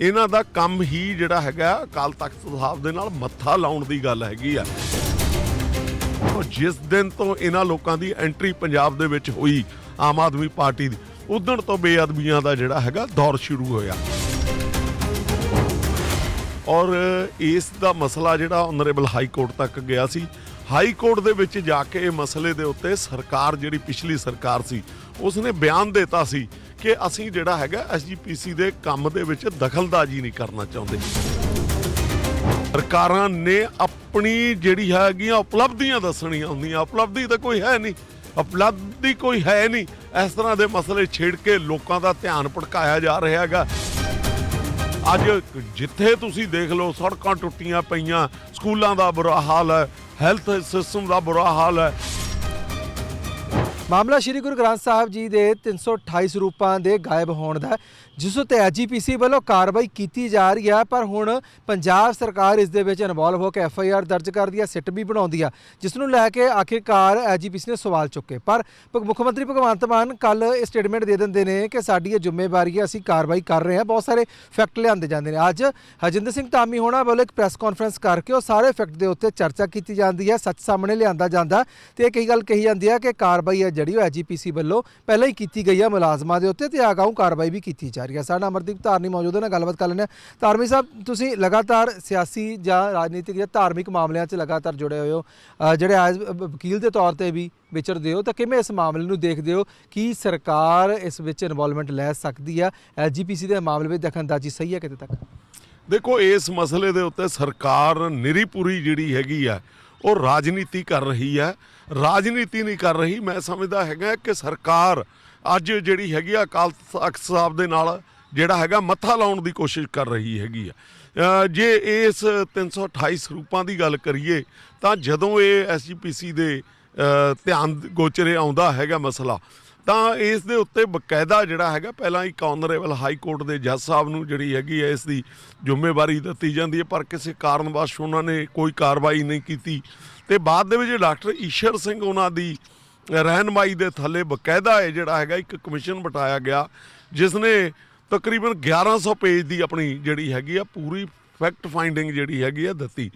ਇਹਨਾਂ ਦਾ ਕੰਮ ਹੀ ਜਿਹੜਾ ਹੈਗਾ, ਅਕਾਲ ਤਖਤ ਸਾਹਿਬ ਦੇ ਨਾਲ ਮੱਥਾ ਲਾਉਣ ਦੀ ਗੱਲ ਹੈਗੀ ਆ। ਜਿਸ ਦਿਨ ਤੋਂ ਇਹਨਾਂ ਲੋਕਾਂ ਦੀ ਐਂਟਰੀ ਪੰਜਾਬ ਦੇ ਵਿੱਚ ਹੋਈ, ਆਮ ਆਦਮੀ ਪਾਰਟੀ ਦੀ ਉਦੋਂ ਤੋਂ ਬੇਅਦਬੀਆਂ ਦਾ ਜਿਹੜਾ ਹੈਗਾ ਦੌਰ ਸ਼ੁਰੂ ਹੋਇਆ। ਔਰ ਇਸ ਦਾ ਮਸਲਾ ਜਿਹੜਾ ਆਨਰੇਬਲ ਹਾਈ ਕੋਰਟ ਤੱਕ ਗਿਆ ਸੀ। ਹਾਈ ਕੋਰਟ ਦੇ ਵਿੱਚ ਜਾ ਕੇ ਇਹ ਮਸਲੇ ਦੇ ਉੱਤੇ ਸਰਕਾਰ ਜਿਹੜੀ ਪਿਛਲੀ ਸਰਕਾਰ ਸੀ, ਉਸਨੇ ਬਿਆਨ ਦਿੱਤਾ ਸੀ ਕਿ ਅਸੀਂ ਜਿਹੜਾ ਹੈਗਾ ਐਸਜੀਪੀਸੀ ਦੇ ਕੰਮ ਦੇ ਵਿੱਚ ਦਖਲਦਾਜ਼ੀ ਨਹੀਂ ਕਰਨਾ ਚਾਹੁੰਦੇ। ਸਰਕਾਰਾਂ ਨੇ ਆਪਣੀ ਜਿਹੜੀ ਹੈਗੀਆਂ ਉਪਲਬਧੀਆਂ ਦੱਸਣੀਆਂ ਹੁੰਦੀਆਂ। ਉਪਲਬਧੀ ਤਾਂ ਕੋਈ ਹੈ ਨਹੀਂ। ਉਪਲਬਧੀ ਕੋਈ ਹੈ ਨਹੀਂ। ਇਸ ਤਰ੍ਹਾਂ ਦੇ ਮਸਲੇ ਛੇੜ ਕੇ ਲੋਕਾਂ ਦਾ ਧਿਆਨ ਭਟਕਾਇਆ ਜਾ ਰਿਹਾ ਹੈਗਾ। ਅੱਜ ਜਿੱਥੇ ਤੁਸੀਂ ਦੇਖ ਲਓ, ਸੜਕਾਂ ਟੁੱਟੀਆਂ ਪਈਆਂ। ਸਕੂਲਾਂ ਦਾ ਬੁਰਾ ਹਾਲ ਹੈ। ਹੈਲਥ ਸਿਸਟਮ ਦਾ ਬੁਰਾ ਹਾਲ ਹੈ। ਮਾਮਲਾ ਸ਼੍ਰੀ ਗੁਰੂ ਗ੍ਰੰਥ ਸਾਹਿਬ ਜੀ ਦੇ 328 ਸਰੂਪਾਂ ਦੇ ਗਾਇਬ ਹੋਣ ਦਾ ਜਿਸ ਉੱਤੇ ਐਜੀਪੀਸੀ ਵੱਲੋਂ ਕਾਰਵਾਈ ਕੀਤੀ ਜਾ ਰਹੀ ਹੈ, ਪਰ ਹੁਣ ਪੰਜਾਬ ਸਰਕਾਰ ਇਸ ਦੇ ਵਿੱਚ ਇਨਵੋਲਵ ਹੋ ਕੇ ਐਫ ਆਈ ਆਰ ਦਰਜ ਕਰਦੀ ਹੈ, ਸਿੱਟ ਵੀ ਬਣਾਉਂਦੀ ਆ। ਜਿਸ ਨੂੰ ਲੈ ਕੇ ਆਖਿਰਕਾਰ ਐਜੀਪੀਸੀ ਨੇ ਸਵਾਲ ਚੁੱਕੇ। ਪਰ ਭ- ਮੁੱਖ ਮੰਤਰੀ ਭਗਵੰਤ ਮਾਨ ਕੱਲ ਇਹ ਸਟੇਟਮੈਂਟ ਦੇ ਦਿੰਦੇ ਨੇ ਕਿ ਸਾਡੀ ਇਹ ਜ਼ਿੰਮੇਵਾਰੀ ਹੈ, ਅਸੀਂ ਕਾਰਵਾਈ ਕਰ ਰਹੇ ਹਾਂ। ਬਹੁਤ ਸਾਰੇ ਫੈਕਟ ਲਿਆਂਦੇ ਜਾਂਦੇ ਨੇ। ਅੱਜ ਹਜਿੰਦਰ ਸਿੰਘ ਧਾਮੀ ਹੋਣਾ ਵੱਲੋਂ ਇੱਕ ਪ੍ਰੈਸ ਕਾਨਫਰੰਸ ਕਰਕੇ ਉਹ ਸਾਰੇ ਫੈਕਟ ਦੇ ਉੱਤੇ ਚਰਚਾ ਕੀਤੀ ਜਾਂਦੀ ਹੈ, ਸੱਚ ਸਾਹਮਣੇ ਲਿਆਂਦਾ ਜਾਂਦਾ ਤੇ ਇਹ ਕਈ ਗੱਲ ਕਹੀ ਜਾਂਦੀ ਹੈ ਕਿ ਕਾਰਵਾਈ ਹੈ ਜਿਹੜੀ ਉਹ ਐਜੀਪੀਸੀ ਵੱਲੋਂ ਪਹਿਲਾਂ ਹੀ ਕੀਤੀ ਗਈ ਹੈ ਮੁਲਾਜ਼ਮਾਂ ਦੇ ਉੱਤੇ ਤੇ ਅਗਾਊਂ ਕਾਰਵਾਈ ਵੀ ਕੀਤੀ ਜਾ ਰਹੀ ਸਾਡਾ ਅਮਰਦੀਪ ਧਾਰਨੀ ਮੌਜੂਦ ਹੈ ਨਾਲ ਗੱਲਬਾਤ ਕਰ ਲੈਂਦੇ ਧਾਰਮੀ ਸਾਹਿਬ, ਤੁਸੀਂ ਲਗਾਤਾਰ ਸਿਆਸੀ ਜਾਂ ਰਾਜਨੀਤਿਕ ਜਾਂ ਧਾਰਮਿਕ ਮਾਮਲਿਆਂ 'ਚ ਲਗਾਤਾਰ ਜੁੜੇ ਹੋਏ ਹੋ। ਜਿਹੜੇ ਐਜ਼ ਵਕੀਲ ਦੇ ਤੌਰ ਤੇ ਵੀ ਵਿਚਰਦੇ ਹੋ, ਤਾਂ ਕਿਵੇਂ ਇਸ ਮਾਮਲੇ ਨੂੰ ਦੇਖਦੇ ਹੋ? ਕੀ ਸਰਕਾਰ ਇਸ ਵਿੱਚ ਇਨਵੋਲਵਮੈਂਟ ਲੈ ਸਕਦੀ ਹੈ ਐਜੀਪੀਸੀ ਦੇ ਮਾਮਲੇ ਵਿੱਚ ਦਖਲਅੰਦਾਜ਼ੀ ਸਹੀ ਹੈ ਕਿਤੇ ਤੱਕ? ਦੇਖੋ, ਇਸ ਮਸਲੇ ਦੇ ਉੱਤੇ ਸਰਕਾਰ ਨਿਰੀਪੁਰੀ ਜਿਹੜੀ ਹੈਗੀ ਆ, ਉਹ ਰਾਜਨੀਤੀ ਕਰ ਰਹੀ ਹੈ ਰਾਜਨੀਤੀ ਨਹੀਂ ਕਰ ਰਹੀ, ਮੈਂ ਸਮਝਦਾ ਹੈਗਾ ਕਿ ਸਰਕਾਰ ਅੱਜ ਜਿਹੜੀ ਹੈਗੀ ਆ ਅਕਾਲ ਤਖਤ ਸਾਹਿਬ ਦੇ ਨਾਲ ਜਿਹੜਾ ਹੈਗਾ ਮੱਥਾ ਲਾਉਣ ਦੀ ਕੋਸ਼ਿਸ਼ ਕਰ ਰਹੀ ਹੈਗੀ ਆ। ਜੇ ਇਸ 328 ਸਰੂਪਾਂ ਦੀ ਗੱਲ ਕਰੀਏ, ਤਾਂ ਜਦੋਂ ਇਹ ਐਸਜੀਪੀਸੀ ਦੇ ਧਿਆਨ ਗੋਚਰੇ ਆਉਂਦਾ ਹੈਗਾ ਮਸਲਾ, ਤਾਂ ਇਸ ਦੇ ਉੱਤੇ ਬਕਾਇਦਾ ਜਿਹੜਾ ਹੈਗਾ ਪਹਿਲਾਂ ਇੱਕ ਆਨਰੇਬਲ ਹਾਈ ਕੋਰਟ ਦੇ ਜੱਜ ਸਾਹਿਬ ਨੂੰ ਜਿਹੜੀ ਹੈਗੀ ਹੈ ਇਸ ਦੀ ਜ਼ਿੰਮੇਵਾਰੀ ਦਿੱਤੀ ਜਾਂਦੀ ਹੈ, ਪਰ ਕਿਸੇ ਕਾਰਨ ਕਾਰਨਵਸ਼ ਉਹਨਾਂ ਨੇ ਕੋਈ ਕਾਰਵਾਈ ਨਹੀਂ ਕੀਤੀ। ਤੇ ਬਾਅਦ ਦੇ ਵਿੱਚ ਡਾਕਟਰ ਈਸ਼ਰ ਸਿੰਘ ਉਹਨਾਂ ਦੀ ਰਹਿਨਮਾਈ ਦੇ ਥੱਲੇ ਬਕਾਇਦਾ ਹੈ ਜਿਹੜਾ ਹੈਗਾ ਇੱਕ ਕਮਿਸ਼ਨ ਬਿਠਾਇਆ ਗਿਆ ਜਿਸ ਨੇ ਤਕਰੀਬਨ 1100 ਪੇਜ ਦੀ ਆਪਣੀ ਜਿਹੜੀ ਹੈਗੀ ਆ ਪੂਰੀ ਫੈਕਟ ਫਾਈਂਡਿੰਗ ਜਿਹੜੀ ਹੈਗੀ ਆ ਦਿੱਤੀ।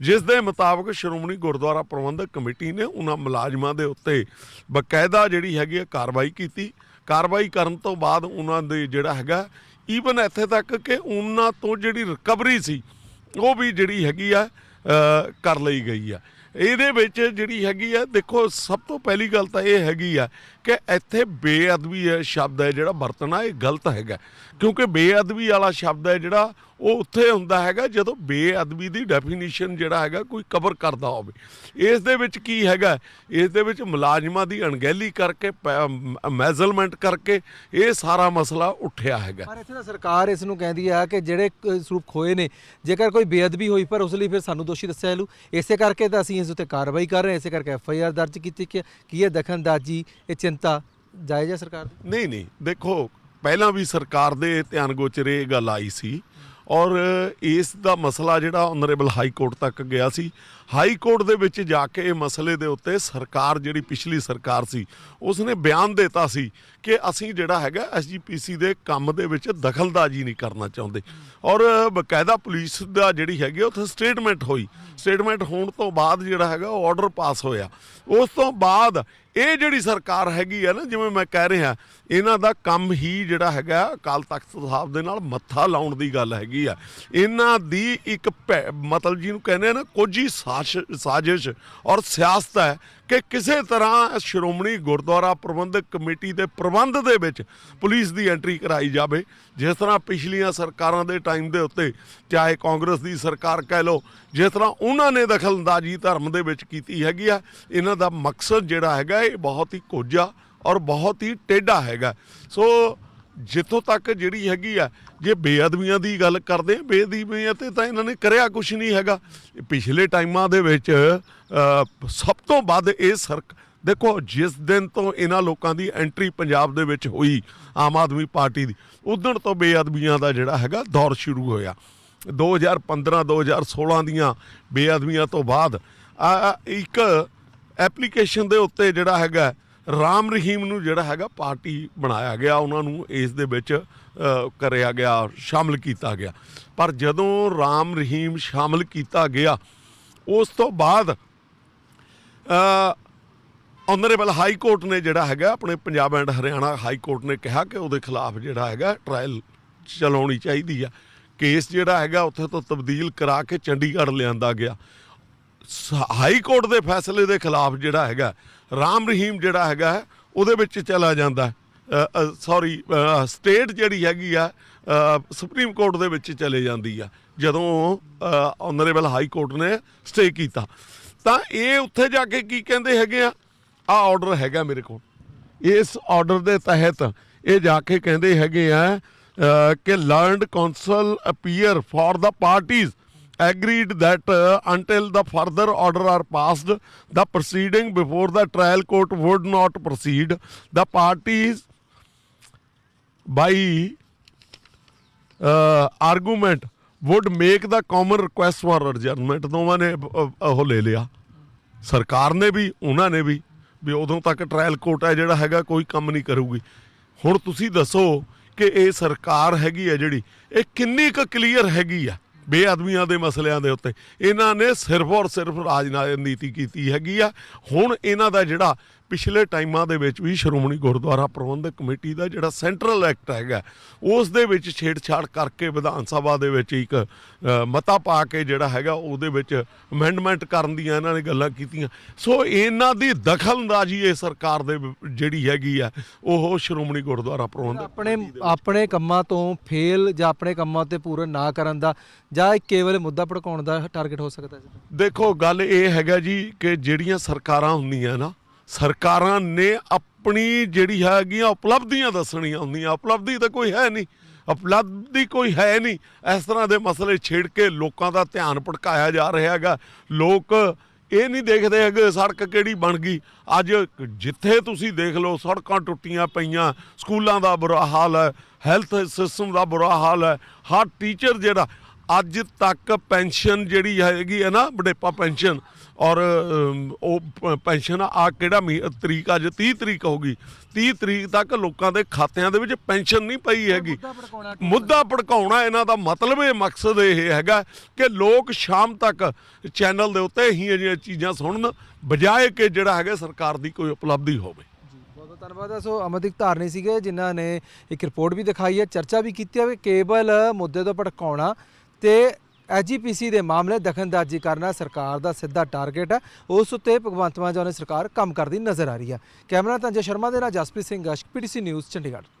ਜਿਸ ਦੇ ਮੁਤਾਬਕ ਸ਼੍ਰੋਮਣੀ ਗੁਰਦੁਆਰਾ ਪ੍ਰਬੰਧਕ ਕਮੇਟੀ ਨੇ ਉਹਨਾਂ ਮੁਲਾਜ਼ਮਾਂ ਦੇ ਉੱਤੇ ਬਕਾਇਦਾ ਜਿਹੜੀ ਹੈਗੀ ਆ ਕਾਰਵਾਈ ਕੀਤੀ। ਕਾਰਵਾਈ ਕਰਨ ਤੋਂ ਬਾਅਦ ਉਹਨਾਂ ਦੇ ਜਿਹੜਾ ਹੈਗਾ ਈਵਨ ਇੱਥੇ ਤੱਕ ਕਿ ਉਹਨਾਂ ਤੋਂ ਜਿਹੜੀ ਰਿਕਵਰੀ ਸੀ, ਉਹ ਵੀ ਜਿਹੜੀ ਹੈਗੀ ਆ ਕਰ ਲਈ ਗਈ ਆ। ਇਹਦੇ ਵਿੱਚ ਜਿਹੜੀ ਹੈਗੀ ਆ ਦੇਖੋ ਸਭ ਤੋਂ ਪਹਿਲੀ ਗੱਲ ਤਾਂ ਇਹ ਹੈਗੀ ਆ ਕਿ ਇੱਥੇ ਬੇਅਦਬੀ ਹੈ ਸ਼ਬਦ ਹੈ ਜਿਹੜਾ ਵਰਤਣਾ ਇਹ ਗਲਤ ਹੈਗਾ। ਕਿਉਂਕਿ ਬੇਅਦਬੀ ਵਾਲਾ ਸ਼ਬਦ ਹੈ ਜਿਹੜਾ ਉਹ ਉੱਥੇ ਹੁੰਦਾ ਹੈਗਾ ਜਦੋਂ ਬੇਅਦਬੀ ਦੀ ਡੈਫੀਨੀਸ਼ਨ ਜਿਹੜਾ ਹੈਗਾ ਕੋਈ ਕਵਰ ਕਰਦਾ ਹੋਵੇ। ਇਸ ਦੇ ਵਿੱਚ ਕੀ ਹੈਗਾ? ਇਸ ਦੇ ਵਿੱਚ ਮੁਲਾਜ਼ਮਾਂ ਦੀ ਅਣਗਹਿਲੀ ਕਰਕੇ ਮੈਜ਼ਲਮੈਂਟ ਕਰਕੇ ਇਹ ਸਾਰਾ ਮਸਲਾ ਉੱਠਿਆ ਹੈਗਾ। ਪਰ ਇੱਥੇ ਤਾਂ ਸਰਕਾਰ ਇਸ ਨੂੰ ਕਹਿੰਦੀ ਆ ਕਿ ਜਿਹੜੇ ਕ- ਸਰੂਪ ਖੋਏ ਨੇ, ਜੇਕਰ ਕੋਈ ਬੇਅਦਬੀ ਹੋਈ ਪਰ ਉਸ ਲਈ ਫਿਰ ਸਾਨੂੰ ਦੋਸ਼ੀ ਦੱਸਿਆ ਲੂ ਇਸੇ ਕਰਕੇ ਤਾਂ ਅਸੀਂ ਇਸ ਉੱਤੇ ਕਾਰਵਾਈ ਕਰ ਰਹੇ ਹਾਂ, ਇਸੇ ਕਰਕੇ ਐਫ ਆਈ ਆਰ ਦਰਜ ਕੀਤੀ ਕਿ, ਕੀ ਇਹ ਦਖਲਅੰਦਾਜ਼ੀ, ਇਹ ਚਿੰਤਾ ਜਾਇਜ਼ ਹੈ ਸਰਕਾਰ ਦੀ? ਨਹੀਂ ਨਹੀਂ। ਦੇਖੋ, ਪਹਿਲਾਂ ਵੀ ਸਰਕਾਰ ਦੇ ਧਿਆਨ ਗੋਚਰੇ ਇਹ ਗੱਲ ਆਈ ਸੀ ਔਰ ਇਸ ਦਾ ਮਸਲਾ ਜਿਹੜਾ ਆਨਰੇਬਲ ਹਾਈ ਕੋਰਟ ਤੱਕ ਗਿਆ ਸੀ। ਹਾਈ ਕੋਰਟ ਦੇ ਵਿੱਚ ਜਾ ਕੇ ਇਹ ਮਸਲੇ ਦੇ ਉੱਤੇ ਸਰਕਾਰ ਜਿਹੜੀ ਪਿਛਲੀ ਸਰਕਾਰ ਸੀ, ਉਸਨੇ ਬਿਆਨ ਦਿੱਤਾ ਸੀ ਕਿ ਅਸੀਂ ਜਿਹੜਾ ਹੈਗਾ ਐਸਜੀਪੀਸੀ ਦੇ ਕੰਮ ਦੇ ਵਿੱਚ ਦਖਲਦਾਜ਼ੀ ਨਹੀਂ ਕਰਨਾ ਚਾਹੁੰਦੇ। ਔਰ ਬਕਾਇਦਾ ਪੁਲਿਸ ਦਾ ਜਿਹੜੀ ਹੈਗੀ ਉੱਥੇ ਸਟੇਟਮੈਂਟ ਹੋਈ। ਸਟੇਟਮੈਂਟ ਹੋਣ ਤੋਂ ਬਾਅਦ ਜਿਹੜਾ ਹੈਗਾ ਉਹ ਆਰਡਰ ਪਾਸ ਹੋਇਆ। ਉਸ ਤੋਂ ਬਾਅਦ ਇਹ ਜਿਹੜੀ ਸਰਕਾਰ ਹੈਗੀ ਆ ਨਾ, ਜਿਵੇਂ ਮੈਂ ਕਹਿ ਰਿਹਾ, ਇਹਨਾਂ ਦਾ ਕੰਮ ਹੀ ਜਿਹੜਾ ਹੈਗਾ, ਅਕਾਲ ਤਖਤ ਸਾਹਿਬ ਦੇ ਨਾਲ ਮੱਥਾ ਲਾਉਣ ਦੀ ਗੱਲ ਹੈਗੀ ਆ। ਇਹਨਾਂ ਦੀ ਇੱਕ ਭੈ- ਮਤਲਬ ਜਿਹਨੂੰ ਕਹਿੰਦੇ ਆ ਨਾ, ਕੋਝੀ ਸਾਸ਼- ਸਾਜ਼ਿਸ਼ ਔਰ ਸਿਆਸਤ ਹੈ ਕਿ ਕਿਸੇ ਤਰ੍ਹਾਂ ਸ਼੍ਰੋਮਣੀ ਗੁਰਦੁਆਰਾ ਪ੍ਰਬੰਧਕ ਕਮੇਟੀ ਦੇ ਪ੍ਰਬੰਧ ਦੇ ਵਿੱਚ ਪੁਲਿਸ ਦੀ ਐਂਟਰੀ ਕਰਾਈ ਜਾਵੇ। ਜਿਸ ਤਰ੍ਹਾਂ ਪਿਛਲੀਆਂ ਸਰਕਾਰਾਂ ਦੇ ਟਾਈਮ ਦੇ ਉੱਤੇ ਚਾਹੇ ਕਾਂਗਰਸ ਦੀ ਸਰਕਾਰ ਕਹਿ ਲਓ, ਜਿਸ ਤਰ੍ਹਾਂ ਉਹਨਾਂ ਨੇ ਦਖਲਅੰਦਾਜ਼ੀ ਧਰਮ ਦੇ ਵਿੱਚ ਕੀਤੀ ਹੈਗੀ ਆ, ਇਹਨਾਂ ਦਾ ਮਕਸਦ ਜਿਹੜਾ ਹੈਗਾ ਇਹ ਬਹੁਤ ਹੀ ਕੋਝਾ ਔਰ ਬਹੁਤ ਹੀ ਟੇਢਾ ਹੈਗਾ। ਸੋ ਜਿੱਥੋਂ ਤੱਕ ਜਿਹੜੀ ਹੈਗੀ ਆ, ਜੇ ਬੇਅਦਬੀਆਂ ਦੀ ਗੱਲ ਕਰਦੇ ਆ ਬੇਅਦਬੀਆਂ ਤੇ ਤਾਂ ਇਹਨਾਂ ਨੇ ਕਰਿਆ ਕੁਝ ਨਹੀਂ ਹੈਗਾ। ਪਿਛਲੇ ਟਾਈਮਾਂ ਦੇ ਵਿੱਚ ਸਭ ਤੋਂ ਵੱਧ ਇਹ ਸਰਕ, ਦੇਖੋ, ਜਿਸ ਦਿਨ ਤੋਂ ਇਹਨਾਂ ਲੋਕਾਂ ਦੀ ਐਂਟਰੀ ਪੰਜਾਬ ਦੇ ਵਿੱਚ ਹੋਈ, ਆਮ ਆਦਮੀ ਪਾਰਟੀ ਦੀ ਉਦੋਂ ਤੋਂ ਬੇਅਦਬੀਆਂ ਦਾ ਜਿਹੜਾ ਹੈਗਾ ਦੌਰ ਸ਼ੁਰੂ ਹੋਇਆ। 2015 2016 ਦੀਆਂ ਬੇਅਦਬੀਆਂ ਤੋਂ ਬਾਅਦ ਇੱਕ ਐਪਲੀਕੇਸ਼ਨ ਦੇ ਉੱਤੇ ਜਿਹੜਾ ਹੈਗਾ ਰਾਮ ਰਹੀਮ ਨੂੰ ਜਿਹੜਾ ਹੈਗਾ ਪਾਰਟੀ ਬਣਾਇਆ ਗਿਆ, ਉਹਨਾਂ ਨੂੰ ਇਸ ਦੇ ਵਿੱਚ ਕਰਿਆ ਗਿਆ, ਸ਼ਾਮਲ ਕੀਤਾ ਗਿਆ। ਪਰ ਜਦੋਂ ਰਾਮ ਰਹੀਮ ਸ਼ਾਮਲ ਕੀਤਾ ਗਿਆ, ਉਸ ਤੋਂ ਬਾਅਦ ਆਨਰੇਬਲ ਹਾਈ ਕੋਰਟ ਨੇ ਜਿਹੜਾ ਹੈਗਾ, ਆਪਣੇ Punjab and Haryana high court ਨੇ ਕਿਹਾ ਕਿ ਉਹਦੇ ਖਿਲਾਫ ਜਿਹੜਾ ਹੈਗਾ ਟ੍ਰਾਇਲ ਚਲਾਉਣੀ ਚਾਹੀਦੀ ਆ। ਕੇਸ ਜਿਹੜਾ ਹੈਗਾ, ਉੱਥੇ ਤੋਂ ਤਬਦੀਲ ਕਰਾ ਕੇ ਚੰਡੀਗੜ੍ਹ ਲਿਆਂਦਾ ਗਿਆ। ਹਾਈ ਕੋਰਟ ਦੇ ਫੈਸਲੇ ਦੇ ਖਿਲਾਫ ਜਿਹੜਾ ਹੈਗਾ, ਰਾਮ ਰਹੀਮ ਜਿਹੜਾ ਹੈਗਾ, ਉਹਦੇ ਵਿੱਚ ਚਲਾ ਜਾਂਦਾ। ਸੌਰੀ ਸਟੇਟ ਜਿਹੜੀ ਹੈਗੀ ਆ ਸੁਪਰੀਮ ਕੋਰਟ ਦੇ ਵਿੱਚ ਚਲੇ ਜਾਂਦੀ ਆ, ਜਦੋਂ ਆਨਰੇਬਲ ਹਾਈ ਕੋਰਟ ਨੇ ਸਟੇ ਕੀਤਾ। ਤਾਂ ਇਹ ਉੱਥੇ ਜਾ ਕੇ ਕੀ ਕਹਿੰਦੇ ਹੈਗੇ ਆ? ਆ ਆਰਡਰ ਹੈਗਾ ਮੇਰੇ ਕੋਲ। ਇਸ ਆਰਡਰ ਦੇ ਤਹਿਤ ਇਹ ਜਾ ਕੇ ਕਹਿੰਦੇ ਹੈਗੇ ਆ ਕਿ learned counsel appear for the parties agreed that uh, until the further order are passed the proceeding before the trial court would not proceed the parties by uh, argument would make the common request for adjournment ਦੋਵਾਂ ਨੇ ਅ, ਅ, ਉਹ ਲੈ ਲਿਆ ਸਰਕਾਰ ਨੇ ਵੀ ਉਹਨਾਂ ਨੇ ਵੀ ਵੀ ਉਦੋਂ ਤੱਕ ਟ੍ਰਾਇਲ ਕੋਰਟ ਹੈ ਜਿਹੜਾ ਹੈਗਾ ਕੋਈ ਕੰਮ ਨਹੀਂ ਕਰੂਗੀ ਹੁਣ ਤੁਸੀਂ ਦੱਸੋ ਕਿ ਇਹ ਸਰਕਾਰ ਹੈਗੀ ਹੈ ਜਿਹੜੀ ਇਹ ਕਿੰਨੀ ਕੁ ਕਲੀਅਰ ਹੈਗੀ ਆ ਬੇਅਦਮੀਆਂ ਦੇ ਮਸਲਿਆਂ ਦੇ ਉੱਤੇ। ਇਹਨਾਂ ਨੇ ਸਿਰਫ ਔਰ ਸਿਰਫ ਰਾਜਨੀਤੀ ਕੀਤੀ ਹੈਗੀ ਆ। ਹੁਣ ਇਹਨਾਂ ਦਾ ਜਿਹੜਾ ਪਿਛਲੇ ਟਾਈਮਾਂ ਦੇ ਵਿੱਚ ਵੀ ਸ਼੍ਰੋਮਣੀ ਗੁਰਦੁਆਰਾ ਪ੍ਰਬੰਧਕ ਕਮੇਟੀ ਦਾ ਜਿਹੜਾ ਸੈਂਟਰਲ ਐਕਟ ਹੈਗਾ ਉਸ ਦੇ ਵਿੱਚ ਛੇੜਛਾੜ ਕਰਕੇ ਵਿਧਾਨ ਸਭਾ ਦੇ ਵਿੱਚ ਇੱਕ ਮਤਾ ਪਾ ਕੇ ਜਿਹੜਾ ਹੈਗਾ ਉਹਦੇ ਵਿੱਚ ਅਮੈਂਡਮੈਂਟ ਕਰਨ ਦੀਆਂ ਇਹਨਾਂ ਨੇ ਗੱਲਾਂ ਕੀਤੀਆਂ। ਸੋ ਇਹਨਾਂ ਦੀ ਦਖਲਅੰਦਾਜ਼ੀ ਇਹ ਸਰਕਾਰ ਦੇ ਜਿਹੜੀ ਹੈਗੀ ਆ ਉਹ ਸ਼੍ਰੋਮਣੀ ਗੁਰਦੁਆਰਾ ਪ੍ਰਬੰਧਕ ਆਪਣੇ ਆਪਣੇ ਕੰਮਾਂ ਤੋਂ ਫੇਲ ਜਾਂ ਆਪਣੇ ਕੰਮਾਂ ਤੇ ਪੂਰਨ ਨਾ ਕਰਨ ਦਾ ਜਾਂ ਇੱਕ ਕੇਵਲ ਮੁੱਦਾ ਭੜਕਾਉਣ ਦਾ ਟਾਰਗੇਟ ਹੋ ਸਕਦਾ ਹੈ ਦੇਖੋ ਗੱਲ ਇਹ ਹੈਗਾ ਜੀ ਕਿ ਜਿਹੜੀਆਂ ਸਰਕਾਰਾਂ ਹੁੰਦੀਆਂ ਨਾ ਸਰਕਾਰਾਂ ਨੇ ਆਪਣੀ ਜਿਹੜੀ ਹੈਗੀਆਂ ਉਪਲਬਧੀਆਂ ਦੱਸਣੀਆਂ ਹੁੰਦੀਆਂ। ਉਪਲਬਧੀ ਤਾਂ ਕੋਈ ਹੈ ਨਹੀਂ। ਉਪਲਬਧੀ ਕੋਈ ਹੈ ਨਹੀਂ। ਇਸ ਤਰ੍ਹਾਂ ਦੇ ਮਸਲੇ ਛੇੜ ਕੇ ਲੋਕਾਂ ਦਾ ਧਿਆਨ ਭਟਕਾਇਆ ਜਾ ਰਿਹਾ ਹੈਗਾ। ਲੋਕ ਇਹ ਨਹੀਂ ਦੇਖਦੇ ਹੈਗੇ ਸੜਕ ਕਿਹੜੀ ਬਣ ਗਈ। ਅੱਜ ਜਿੱਥੇ ਤੁਸੀਂ ਦੇਖ ਲਓ ਸੜਕਾਂ ਟੁੱਟੀਆਂ ਪਈਆਂ। ਸਕੂਲਾਂ ਦਾ ਬੁਰਾ ਹਾਲ ਹੈ। ਹੈਲਥ ਸਿਸਟਮ ਦਾ ਬੁਰਾ ਹਾਲ ਹੈ। ਹਰ ਟੀਚਰ ਜਿਹੜਾ ਅੱਜ ਤੱਕ ਪੈਨਸ਼ਨ ਜਿਹੜੀ ਹੈਗੀ ਹੈ ਨਾ ਬੁਢੇਪਾ ਪੈਨਸ਼ਨ ਔਰ ਉਹ ਪੈਨਸ਼ਨ ਆ ਕਿਹੜਾ ਤਰੀਕ ਅੱਜ 30 ਤਰੀਕ ਹੋਗੀ 30 ਤਰੀਕ ਤੱਕ ਲੋਕਾਂ ਦੇ ਖਾਤਿਆਂ ਦੇ ਵਿੱਚ ਪੈਨਸ਼ਨ ਨਹੀਂ ਪਈ ਹੈਗੀ। ਮੁੱਦਾ ਭੜਕਾਉਣਾ ਇਹਨਾਂ ਦਾ ਮਤਲਬ ਇਹ ਮਕਸਦ ਇਹ ਹੈਗਾ ਕਿ ਲੋਕ ਸ਼ਾਮ ਤੱਕ ਚੈਨਲ ਦੇ ਉੱਤੇ ਹੀ ਅਜਿਹੀਆਂ ਚੀਜ਼ਾਂ ਸੁਣਨ ਬਜਾਏ ਕਿ ਜਿਹੜਾ ਹੈਗਾ ਸਰਕਾਰ ਦੀ ਕੋਈ ਉਪਲਬਧੀ ਹੋਵੇ। ਧੰਨਵਾਦ। ਹੈ ਸੋ ਅਮਨਦੀਪ ਧਾਰਨੀ ਸੀਗੇ ਜਿਨ੍ਹਾਂ ਨੇ ਇੱਕ ਰਿਪੋਰਟ ਵੀ ਦਿਖਾਈ ਹੈ ਚਰਚਾ ਵੀ ਕੀਤੀ ਹੈ ਕਿ ਕੇਵਲ ਮੁੱਦੇ ਤੋਂ ਭੜਕਾਉਣਾ ਤੇ ਐਜੀਪੀਸੀ ਦੇ ਮਾਮਲੇ ਦਖਲਅੰਦਾਜ਼ੀ ਕਰਨਾ ਸਰਕਾਰ ਦਾ ਸਿੱਧਾ ਟਾਰਗੇਟ ਹੈ। ਉਸ ਉੱਤੇ ਭਗਵੰਤ ਮਾਨ ਜੀ ਦੀ ਸਰਕਾਰ ਕੰਮ ਕਰਦੀ ਨਜ਼ਰ ਆ ਰਹੀ ਹੈ। ਕੈਮਰਾ ਤੰਜੇ ਸ਼ਰਮਾ ਦੇ ਨਾਲ ਜਸਪ੍ਰੀਤ ਸਿੰਘ ਅਸ਼ਕ ਪੀਟੀਸੀ ਨਿਊਜ਼, ਚੰਡੀਗੜ੍ਹ।